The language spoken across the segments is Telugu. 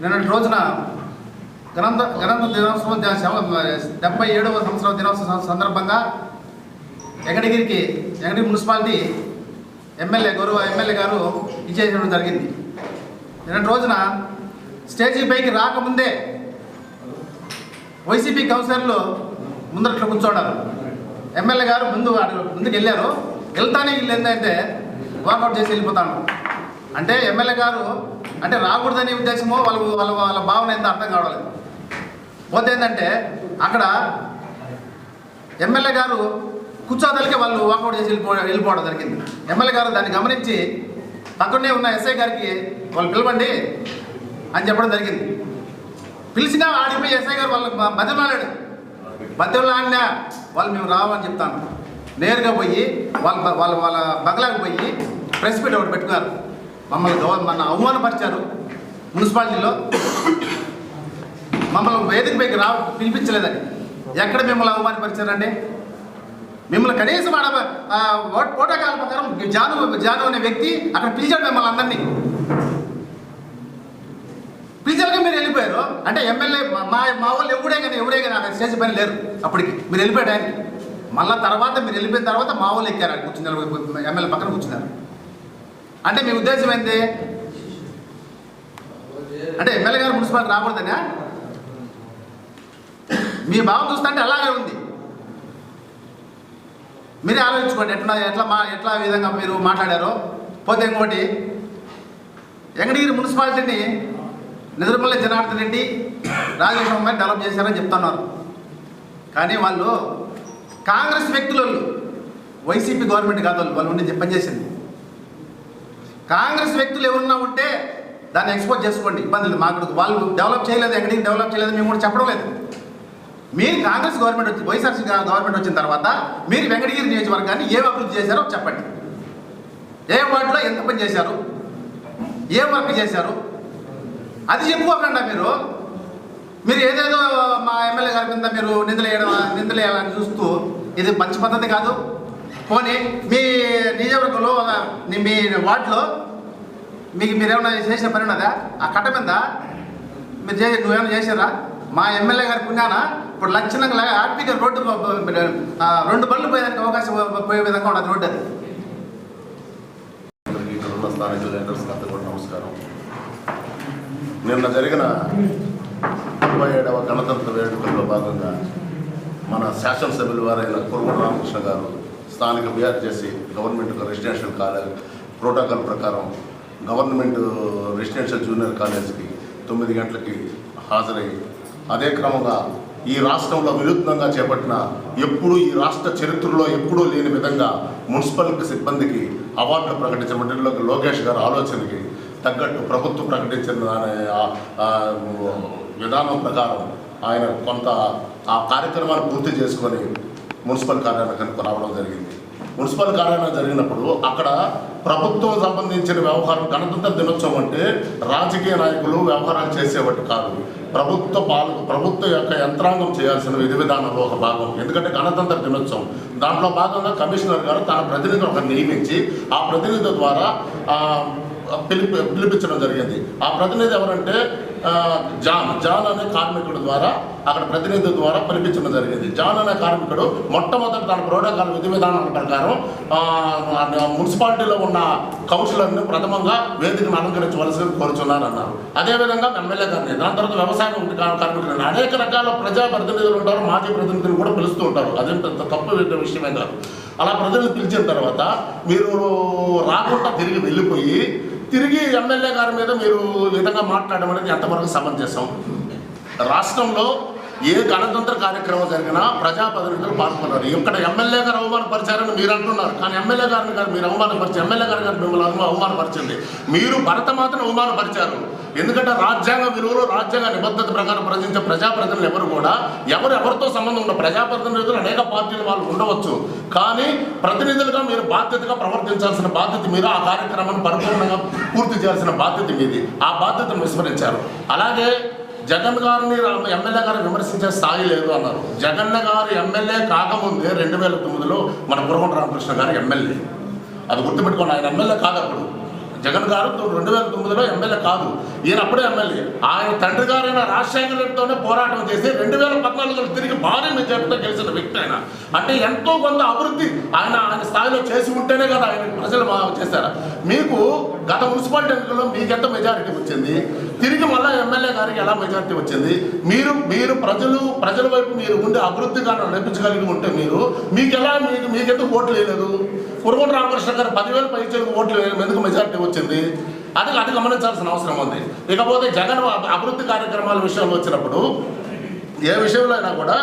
నిన్నటి రోజున గణంత గణంత దినోత్సవం డెబ్బై ఏడవ సంవత్సర దినోత్సవం సందర్భంగా ఎగడగిరికి ఎగడి మున్సిపాలిటీ ఎమ్మెల్యే గౌరవ ఎమ్మెల్యే గారు ఇచ్చేయడం జరిగింది. నిన్నటి రోజున స్టేజీ పైకి రాకముందే వైసీపీ కౌన్సిలర్లు ముందరట్లో కూర్చోడారు ఎమ్మెల్యే గారు ముందు ముందుకు వెళ్ళారు. వెళ్తానే వీళ్ళు ఏంటంటే వాకౌట్ చేసి వెళ్ళిపోతాను. అంటే ఎమ్మెల్యే గారు అంటే రాకూడదనే ఉద్దేశమో వాళ్ళ వాళ్ళ వాళ్ళ భావన ఎంత అర్థం కావలేదు పోతే ఏంటంటే అక్కడ ఎమ్మెల్యే గారు కూర్చోదలికి వాళ్ళు వాకౌట్ చేసి వెళ్ళిపో వెళ్ళిపోవడం జరిగింది. ఎమ్మెల్యే గారు దాన్ని గమనించి పక్కనే ఉన్న ఎస్ఐ గారికి వాళ్ళు పిలవండి అని చెప్పడం జరిగింది. పిలిచినా ఆడిపోయి ఎస్ఐ గారు వాళ్ళకి మద్యంలో ఆడాడు. మధ్యలో ఆడినా వాళ్ళు మేము రావని చెప్తాను. నేరుగా పోయి వాళ్ళ వాళ్ళ వాళ్ళ బంగ్లాకి పోయి ప్రెస్ మీట్ ఒకటి పెట్టుకున్నారు. మమ్మల్ని గవ మన అవమానపరిచారు మున్సిపాలిటీలో. మమ్మల్ని వేదిక పైకి రా పిలిపించలేదండి ఎక్కడ మిమ్మల్ని అవమానపరిచారండి? మిమ్మల్ని కనీసం ఆడ ఆ, ప్రకారం జాను జాను అనే వ్యక్తి అక్కడ పిలిచాడు మిమ్మల్ని అందరినీ. పిలిచాక మీరు వెళ్ళిపోయారు. అంటే ఎమ్మెల్యే మా మా వాళ్ళు ఎవడే కానీ ఎవడే కానీ అక్కడ స్టేజ్ పని లేరు అప్పటికి. మీరు వెళ్ళిపోయాడు మళ్ళీ తర్వాత మీరు వెళ్ళిపోయిన తర్వాత మా వాళ్ళు ఎక్కారు. అక్కడ కూర్చున్నారు ఎమ్మెల్యే పక్కన కూర్చున్నారు. అంటే మీ ఉద్దేశం ఏంది? అంటే ఎమ్మెల్యే గారు మున్సిపాలిటీ రాకూడదనే? మీ భావం చూస్తుంటే అలాగే ఉంది. మీరే ఆలోచించుకోండి ఎట్లా ఎట్లా మా ఎట్లా విధంగా మీరు మాట్లాడారో. పోతే ఇంకోటి ఎంగడిగిరి మున్సిపాలిటీని నిద్రపల్లి జనార్దన్ రెడ్డి రాజేశ్వరం గారు డెవలప్ చేశారని చెప్తున్నారు. కానీ వాళ్ళు కాంగ్రెస్ వ్యక్తులు వైసీపీ గవర్నమెంట్ కాదు వాళ్ళు వాళ్ళు ఉండి పనిచేసింది కాంగ్రెస్ వ్యక్తులు ఎవరున్నా ఉంటే దాన్ని ఎక్స్పోజ్ చేసుకోండి. ఇబ్బంది లేదు మాకు వాళ్ళు డెవలప్ చేయలేదు ఎక్కడికి డెవలప్ చేయలేదు మేము కూడా చెప్పడం లేదు. మీరు కాంగ్రెస్ గవర్నమెంట్ వచ్చి వైఎస్ఆర్సీ గవర్నమెంట్ వచ్చిన తర్వాత మీరు వెంకటగిరి నియోజకవర్గాన్ని ఏం అభివృద్ధి చేశారో చెప్పండి. ఏ వార్డులో ఎంత పని చేశారు? ఏం వర్క్ చేశారు? అది చెప్పుకోకుండా మీరు. మీరు ఏదేదో మా ఎమ్మెల్యే గారి మీద మీరు నిందలు వేయడం నిందలు వేయాలని చూస్తూ ఇది మంచి పద్ధతి కాదు. పోనీ మీ నియోజకవర్గంలో మీ వార్డులో మీకు మీరేమన్నా చేసిన పని ఉన్నదా? ఆ కట్ట మీద మీరు చే నువ్వేమైనా చేసారా మా ఎమ్మెల్యే గారి పుణ్యాన ఇప్పుడు లక్షణంగా హ్యాపీగా రోడ్డు రెండు బండ్లు పోయేదానికి అవకాశం పోయే విధంగా ఉన్నది రోడ్డు అది. స్థానిక నమస్కారం. నిన్న జరిగిన ముప్పై ఏడవ గణతంత్ర వేడుకల్లో భాగంగా మన శాసనసభ్యులు వారైన కురుమ రామకృష్ణ గారు స్థానిక BRJC government residential college protocol ప్రకారం గవర్నమెంట్ రెసిడెన్షియల్ జూనియర్ కాలేజీకి తొమ్మిది గంటలకి హాజరై అదే క్రమంగా ఈ రాష్ట్రంలో వినూత్నంగా చేపట్టిన ఎప్పుడూ ఈ రాష్ట్ర చరిత్రలో ఎప్పుడూ లేని విధంగా మున్సిపల్ సిబ్బందికి అవార్డులు ప్రకటించబడిలో లోకేష్ గారి ఆలోచనకి తగ్గట్టు ప్రభుత్వం ప్రకటించిన దాని విధానం ప్రకారం ఆయన కొంత ఆ కార్యక్రమాన్ని పూర్తి చేసుకొని మున్సిపల్ కార్యాలయానికి రావడం జరిగింది. మున్సిపల్ కార్యాలయం జరిగినప్పుడు అక్కడ ప్రభుత్వం సంబంధించిన వ్యవహారం గణతంత్ర దినోత్సవం అంటే రాజకీయ నాయకులు వ్యవహారాలు చేసేవాటి కాదు. ప్రభుత్వ పాలక ప్రభుత్వ యొక్క యంత్రాంగం చేయాల్సిన విధి విధానంలో ఒక భాగం. ఎందుకంటే గణతంత్ర దినోత్సవం. దాంట్లో భాగంగా కమిషనర్ గారు తన ప్రతినిధిని ఒక నియమించి ఆ ప్రతినిధి ద్వారా పిలిపి పిలిపించడం జరిగింది. ఆ ప్రతినిధి ఎవరంటే జాన్ జాన్ అనే కార్మికుడు ద్వారా అక్కడ ప్రతినిధి ద్వారా పిలిపించడం జరిగింది. జాన్ అనే కార్మికుడు మొట్టమొదటి తన ప్రోటోకాల్ విధి విధానాల ప్రకారం మున్సిపాలిటీలో ఉన్న కౌన్సిలర్ని ప్రథమంగా వేదికను అలంకరించవలసి కోరుచున్నారన్నారు అదేవిధంగా ఎమ్మెల్యే గారిని దాని తర్వాత వ్యవసాయం కా- కార్మికులని అనేక రకాల ప్రజా ప్రతినిధులు ఉంటారు మాజీ ప్రతినిధులు కూడా పిలుస్తూ ఉంటారు. అదే తప్పు విషయమే కాదు. అలా ప్రజలు పిలిచిన తర్వాత మీరు రాకుండా తిరిగి వెళ్ళిపోయి తిరిగి ఎమ్మెల్యే గారి మీద మీరు విధంగా మాట్లాడడం అనేది ఎంతవరకు సమంజసం రాష్ట్రంలో ఏ గణతంత్ర కార్యక్రమం జరిగినా ప్రజాప్రతినిధులు పాల్గొన్నారు. ఇక్కడ ఎమ్మెల్యే గారు అవమానపరిచారని మీరు అంటున్నారు. కానీ ఎమ్మెల్యే గారిని గారు మీరు అవమానపరిచి ఎమ్మెల్యే గారు గారు మిమ్మల్ని అవమానపరిచింది. మీరు భరతమాతను అవమానపరిచారు. ఎందుకంటే రాజ్యాంగ విలువలు రాజ్యాంగ నిబద్ధత ప్రకారం ప్రశ్నించే ప్రజాప్రతినిధులు ఎవరు కూడా ఎవరు ఎవరితో సంబంధం ఉన్న ప్రజాప్రతినిధులు అనేక పార్టీలు వాళ్ళు ఉండవచ్చు. కానీ ప్రతినిధులుగా మీరు బాధ్యతగా ప్రవర్తించాల్సిన బాధ్యత మీరు ఆ కార్యక్రమాన్ని పరిపూర్ణంగా పూర్తి చేయాల్సిన బాధ్యత మీది. ఆ బాధ్యతను విస్మరించారు. అలాగే జగన్ గారిని ఎమ్మెల్యే గారు విమర్శించే స్థాయి లేదు అన్నారు. జగన్ గారు ఎమ్మెల్యే కాకముందే రెండు వేల తొమ్మిదిలో మన గురగొండ రామకృష్ణ గారు ఎమ్మెల్యే. అది గుర్తుపెట్టుకోండి ఆయన ఎమ్మెల్యే కాదు అప్పుడు. జగన్ గారు రెండు వేల తొమ్మిదిలో ఎమ్మెల్యే కాదు. ఈయన అప్పుడే ఎమ్మెల్యే. ఆయన తండ్రి గారైన రాజశేఖర రెడ్డితోనే పోరాటం చేసి రెండు వేల పద్నాలుగులో తిరిగి భారీ మెజార్టీతో గెలిచిన వ్యక్తి ఆయన. అంటే ఎంతో కొంత అభివృద్ధి ఆయన ఆయన స్థాయిలో చేసి ఉంటేనే కదా ఆయన ప్రజలు చేశారు. మీకు గత మున్సిపాలిటీ ఎన్నికల్లో మీకు ఎంత మెజారిటీ వచ్చింది? తిరిగి మళ్ళీ ఎమ్మెల్యే గారికి ఎలా మెజారిటీ వచ్చింది? మీరు మీరు ప్రజలు ప్రజల వైపు మీరు ఉండి కారణం నడిపించగలిగి ఉంటే మీరు మీకు ఎలా మీకు మీకెందుకు ఓట్లు వేయలేదు? కురుగొండ రామకృష్ణ గారు పదివేల పైచలకు ఓట్లు ఎందుకు మెజారిటీ వచ్చింది? అది అది గమనించాల్సిన అవసరం ఉంది. ఇకపోతే జగన్ అభివృద్ధి కార్యక్రమాల విషయంలో వచ్చినప్పుడు ఏ విషయంలో అయినా కూడా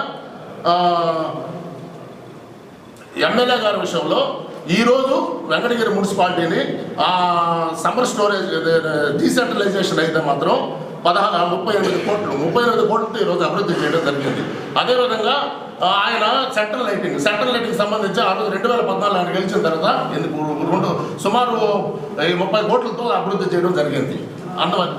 ఎమ్మెల్యే గారి విషయంలో ఈరోజు వెంకటగిరి మున్సిపాలిటీని సమ్మర్ స్టోరేజ్ డీసెంట్రలైజేషన్ అయితే మాత్రం పదహారు ముప్పై ఎనిమిది కోట్లు ముప్పై ఎనిమిది కోట్లతో ఈరోజు అభివృద్ధి చేయడం జరిగింది. అదేవిధంగా ఆయన సెంట్రల్ లైటింగ్ సెంట్రల్ లైటింగ్ సంబంధించి ఆ రోజు రెండు వేల పద్నాలుగు ఆయన గెలిచిన తర్వాత ఎందుకు రెండు సుమారు ఈ ముప్పై కోట్లతో అభివృద్ధి చేయడం జరిగింది. అందువల్ల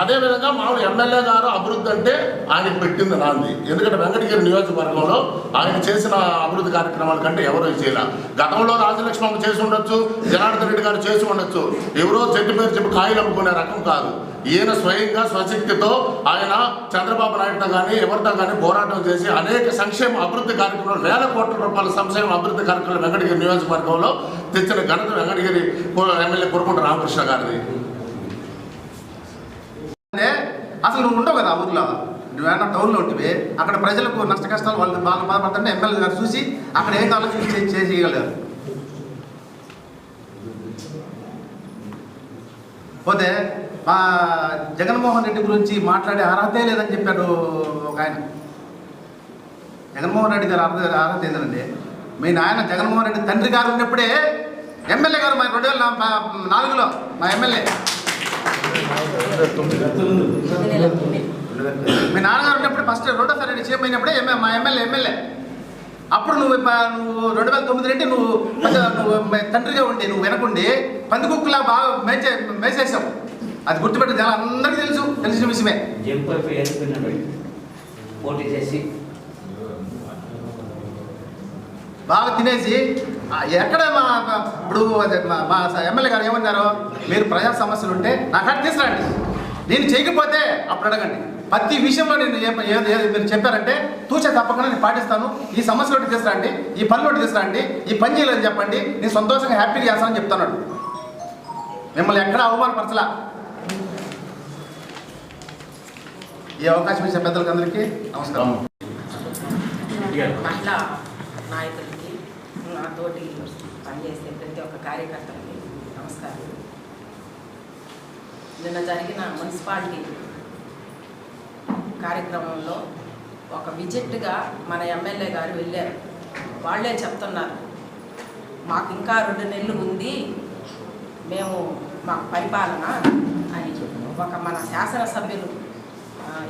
అదేవిధంగా మామూలు ఎమ్మెల్యే గారు అభివృద్ధి అంటే ఆయనకు పెట్టింది నాంది. ఎందుకంటే వెంకటగిరి నియోజకవర్గంలో ఆయన చేసిన అభివృద్ధి కార్యక్రమాల కంటే ఎవరూ చేయలే. గతంలో రాజలక్ష్మమ్మ చేసి ఉండొచ్చు జనార్దన్ రెడ్డి గారు చేసి ఉండొచ్చు. ఎవరో చెట్టు పేరు చెప్పి కాయలు అమ్ముకునే రకం కాదు. ఈయన స్వయంగా స్వశక్తితో ఆయన చంద్రబాబు నాయుడుతో కానీ ఎవరితో కానీ పోరాటం చేసి అనేక సంక్షేమ అభివృద్ధి కార్యక్రమాలు వేల కోట్ల రూపాయల సంక్షేమ అభివృద్ధి కార్యక్రమాలు వెంకటగిరి నియోజకవర్గంలో తెచ్చిన ఘనత వెంకటగిరి ఎమ్మెల్యే కురుకుంట రామకృష్ణ గారిది. అసలు నువ్వు ఉండవు కదా ఊర్లో. ఊర్లో నువ్వేమన్నా టౌన్లో ఉంటివి అక్కడ ప్రజలకు నష్ట కష్టాలు వాళ్ళు బాగా బాధపడుతుంటే ఎమ్మెల్యే గారు చూసి అక్కడ ఏం కావాలో చూసి చేయగలరు. పోతే మా జగన్మోహన్ రెడ్డి గురించి మాట్లాడే అర్హతే లేదని చెప్పాడు ఒక ఆయన. జగన్మోహన్ రెడ్డి గారు అర్హత అర్హత ఏంటండి మీ నాయన జగన్మోహన్ రెడ్డి తండ్రి గారు ఉన్నప్పుడే ఎమ్మెల్యే గారు మా రెండు వేల నాలుగులో మా ఎమ్మెల్యే. మీ నాన్నగారు ఉన్నప్పుడు ఫస్ట్ రెండోసారి రెడ్డి సీఎం అయినప్పుడే ఎమ్మె మా ఎమ్మెల్యే ఎమ్మెల్యే. అప్పుడు నువ్వు నువ్వు రెండు వేల తొమ్మిది నుండి నువ్వు నువ్వు తండ్రిగా ఉండి నువ్వు వెనకుండి పందికుక్కులా బాగా మేచే మేసేసావు అది గుర్తుపెట్టి చాలా అందరికీ తెలుసు. తెలిసిన విషయమే. పోటీ చేసి. బాగా తినేసి ఎక్కడ మా ఇప్పుడు మా- ఎమ్మెల్యే గారు ఏమన్నారు? మీరు ప్రజా సమస్యలు ఉంటే నా కాడ తీసుకురండి. నేను చేయకపోతే అప్పుడు అడగండి. ప్రతి విషయంలో నేను మీరు చెప్పారంటే తూచే తప్పకుండా నేను పాటిస్తాను. ఈ సమస్యలు ఒకటి తీసుకురండి. ఈ పనులు ఒకటి తీసుకురండి. ఈ పని చేయలేదని చెప్పండి. నేను సంతోషంగా హ్యాపీగా చేస్తానని చెప్తున్నాడు. మిమ్మల్ని ఎక్కడ అవమానపరచలా. ఈ అవకాశం ఇచ్చే పెద్దలకు అందరికీ నమస్కారం మహిళా నాయకులకి నాతోటి పనిచేసే ప్రతి ఒక్క కార్యకర్తలకి నమస్కారం. నిన్న జరిగిన మున్సిపాలిటీ కార్యక్రమంలో ఒక విజిట్గా మన ఎమ్మెల్యే గారు వెళ్ళారు. వాళ్ళే చెప్తున్నారు మాకు ఇంకా రెండు నెలలు ఉంది మేము మాకు పరిపాలన అని. ఒక మన శాసనసభ్యులు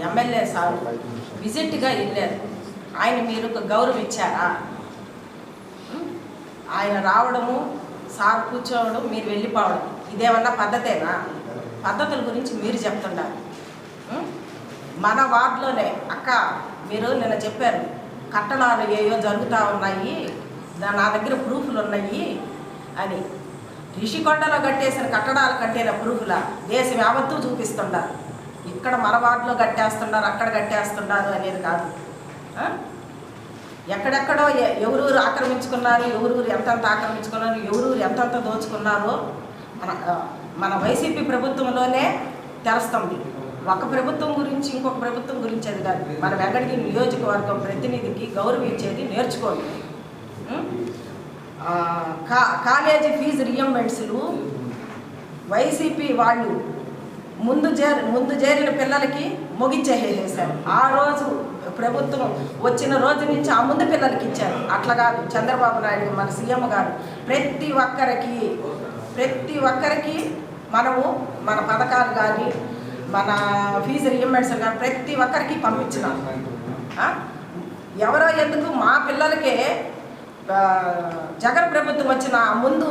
ఎమ్మెల్యే సార్ విజిట్గా వెళ్ళారు ఆయన మీరు ఒక గౌరవం ఇచ్చారా ఆయన రావడము సార్ కూర్చోవడం మీరు వెళ్ళిపోవడం ఇదేమన్నా పద్ధతేనా? పద్ధతుల గురించి మీరు చెప్తుండాలి. మన వార్డులోనే అక్క మీరు నిన్న చెప్పారు కట్టడాలు ఏయో జరుగుతూ ఉన్నాయి నా దగ్గర ప్రూఫ్లు ఉన్నాయి అని. రిషికొండలో కట్టేసిన కట్టడాలు కట్టిన ప్రూఫ్లా? దేశం యావత్తూ చూపిస్తుండారు ఇక్కడ మన వార్డులో కట్టేస్తున్నారు అక్కడ కట్టేస్తున్నారు అనేది కాదు. ఎక్కడెక్కడో ఎ- ఎవరూరు ఆక్రమించుకున్నారు ఎవరూరు ఎంతెంత ఆక్రమించుకున్నారు ఎవరూరు ఎంతెంత దోచుకున్నారో మన మన వైసీపీ ప్రభుత్వంలోనే తెలుస్తుంది ఒక ప్రభుత్వం గురించి ఇంకొక ప్రభుత్వం గురించి అది కాదు. మన వెంకటగిరి నియోజకవర్గం ప్రతినిధికి గౌరవించేది నేర్చుకోండి. కా కాలేజీ ఫీజు రియంబెంట్స్లు వైసీపీ వాళ్ళు ముందు చేరి ముందు చేరిన పిల్లలకి ముగించేసేసారు ఆ రోజు ప్రభుత్వం వచ్చిన రోజు నుంచి ఆ ముందు పిల్లలకి ఇచ్చారు. అట్లా కాదు చంద్రబాబు నాయుడు మన సీఎం గారు ప్రతి ఒక్కరికి ప్రతి ఒక్కరికి మనము మన పథకాలు కానీ మన ఫీజు రియంబర్స్ కానీ ప్రతి ఒక్కరికి పంపించినాం. ఎవరో ఎందుకు మా పిల్లలకే జగన్ ప్రభుత్వం వచ్చిన ముందు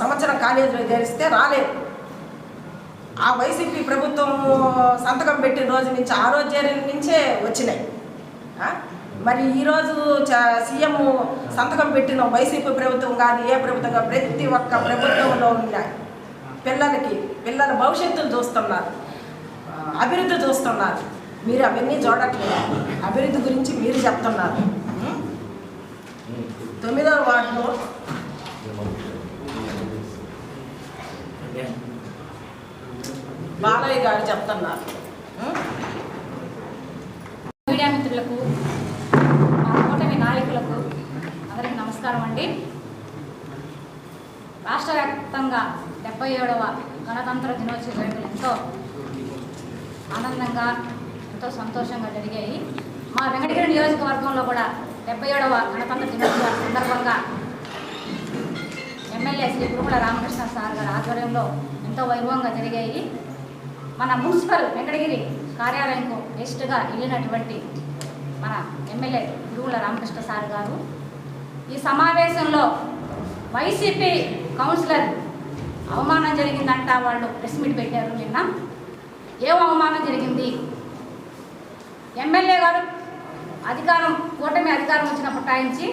సంవత్సరం కాలేజీలో చేరిస్తే రాలేదు. ఆ వైసీపీ ప్రభుత్వం సంతకం పెట్టిన రోజు నుంచి ఆ రోజు చేరిన నుంచే వచ్చినాయి. మరి ఈరోజు చ- సీఎం సంతకం పెట్టిన వైసీపీ ప్రభుత్వం కానీ ఏ ప్రభుత్వం ప్రతి ఒక్క ప్రభుత్వంలో ఉన్నాయి పిల్లలకి పిల్లల భవిష్యత్తును చూస్తున్నారు. అభివృద్ధి చూస్తున్నారు. మీరు అవన్నీ చూడట్లేదు. అభివృద్ధి గురించి మీరు చెప్తున్నారు. తొమ్మిదవ వార్డులో బాలయ్య గారు చెప్తున్నారు. మీడియా మిత్రులకు మా కూటమి నాయకులకు అందరికీ నమస్కారం అండి. రాష్ట్ర వ్యాప్తంగా డెబ్బై ఏడవ గణతంత్ర దినోత్సవ వేడుకలు ఎంతో ఆనందంగా ఎంతో సంతోషంగా జరిగాయి. మా వెంకటగిరి నియోజకవర్గంలో కూడా డెబ్బై ఏడవ గణతంత్ర దినోత్సవ సందర్భంగా ఎమ్మెల్యే శ్రీ కురుమల రామకృష్ణ సార్ గారి ఆధ్వర్యంలో ఎంతో వైభవంగా జరిగాయి. మన మున్సిపల్ వెంకటగిరి కార్యాలయంకు గెస్ట్గా వెళ్ళినటువంటి మన ఎమ్మెల్యే గురువుల రామకృష్ణ సార్ గారు. ఈ సమావేశంలో వైసీపీ కౌన్సిలర్ అవమానం జరిగిందంట వాళ్ళు ప్రెస్ మీట్ పెట్టారు నిన్న. ఏం అవమానం జరిగింది? ఎమ్మెల్యే గారు అధికారం కూటమి అధికారం వచ్చిన పుట్టాయించి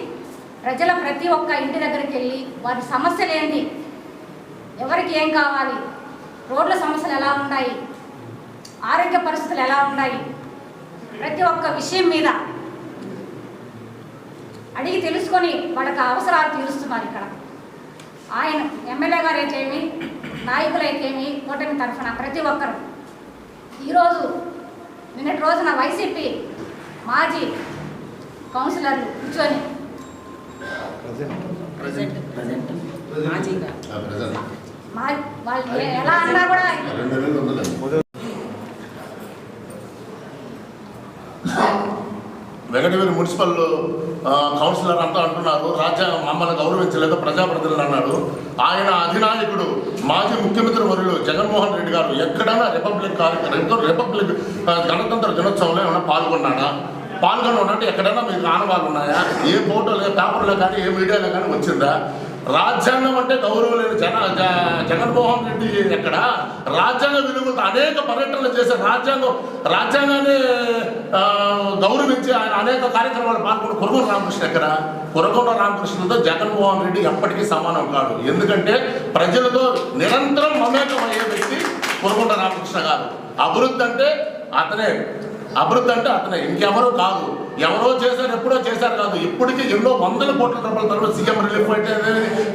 ప్రజల ప్రతి ఒక్క ఇంటి దగ్గరికి వెళ్ళి వారి సమస్యలు ఏంటి ఎవరికి ఏం కావాలి? రోడ్ల సమస్యలు ఎలా ఉన్నాయి? ఆరోగ్య పరిస్థితులు ఎలా ఉన్నాయి ప్రతి ఒక్క విషయం మీద అడిగి తెలుసుకొని వాళ్ళకి అవసరాలు తీరుస్తున్నారు ఇక్కడ. ఆయన ఎమ్మెల్యే గారు అయితేమి నాయకులైతేమి కూటమి తరఫున ప్రతి ఒక్కరు. ఈరోజు నిన్నటి రోజున వైసీపీ మాజీ కౌన్సిలర్లు కూర్చొని ప్రజెంట్ ప్రజెంట్ మాజీ గారు ఆ ప్రజెంట్. మా వాళ్ళు ఎలా అన్నా కూడా రెండు వేలు వందలు వెంకటగిరి మున్సిపల్ కౌన్సిలర్ అంతా అంటున్నారు. రాజ్యాంగం మమ్మల్ని గౌరవించలేదు ప్రజాప్రతినిధులు అన్నాడు ఆయన అధినాయకుడు మాజీ ముఖ్యమంత్రి వర్యులు జగన్మోహన్ రెడ్డి గారు ఎక్కడైనా రిపబ్లిక్ కార్యక్రమం రిపబ్లిక్ గణతంత్ర దినోత్సవంలో ఏమైనా పాల్గొన్నాడా? పాల్గొని ఉన్నట్టు ఎక్కడైనా మీకు ఆనవాళ్ళు ఉన్నాయా? ఏ ఫోటోలు పేపర్లో కానీ ఏ మీడియాలో కానీ వచ్చిందా? రాజ్యాంగం అంటే గౌరవం లేని జన జగన్మోహన్ రెడ్డి ఎక్కడ? రాజ్యాంగ విలువలతో అనేక పర్యటనలు చేసే రాజ్యాంగం రాజ్యాంగాన్ని గౌరవించి ఆయన అనేక కార్యక్రమాలు పాల్గొన్న కురగొండ రామకృష్ణ ఎక్కడ? కురగొండ రామకృష్ణతో జగన్మోహన్ రెడ్డి ఎప్పటికీ సమానం కాదు ఎందుకంటే ప్రజలతో నిరంతరం మమేకమయ్యే వ్యక్తి కురగొండ రామకృష్ణ గారు. అభివృద్ధి అంటే అతనే. అభివృద్ధి అంటే అతనే. ఇంకెవరూ కాదు. ఎవరో చేశారు ఎప్పుడో చేశారు కాదు. ఇప్పటికీ ఎన్నో వందల కోట్ల రూపాయల తర్వాత సీఎం రిలీఫ్ అయితే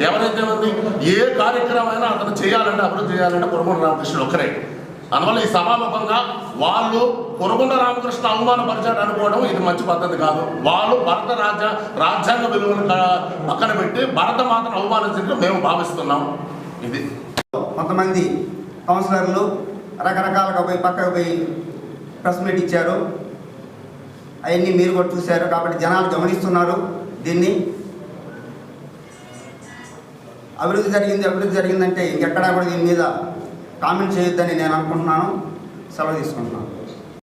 ఎవరైతే ఉంది ఏ కార్యక్రమం అయినా అతను చేయాలంటే అభివృద్ధి చేయాలంటే కురగొండ రామకృష్ణ ఒక్కరే. అందువల్ల ఈ సభాముఖంగా వాళ్ళు కురగొండ రామకృష్ణ అవమానపరిచాడు అనుకోవడం ఇది మంచి పద్ధతి కాదు. వాళ్ళు భరత రాజ్య రాజ్యాంగ విలువను పక్కన పెట్టి భరత మాతను అవమానించినట్టు మేము భావిస్తున్నాం. ఇది. కొంతమంది కౌన్సిలర్లు రకరకాలుగా పోయి పక్కకు పోయి ప్రెస్ మీట్ ఇచ్చారు. అవన్నీ మీరు కూడా చూశారు కాబట్టి జనాలు గమనిస్తున్నారు దీన్ని. అభివృద్ధి జరిగింది అభివృద్ధి జరిగిందంటే ఇంకెక్కడా కూడా దీని మీద కామెంట్ చేయొద్దని నేను అనుకుంటున్నాను. సెలవు తీసుకుంటున్నాను.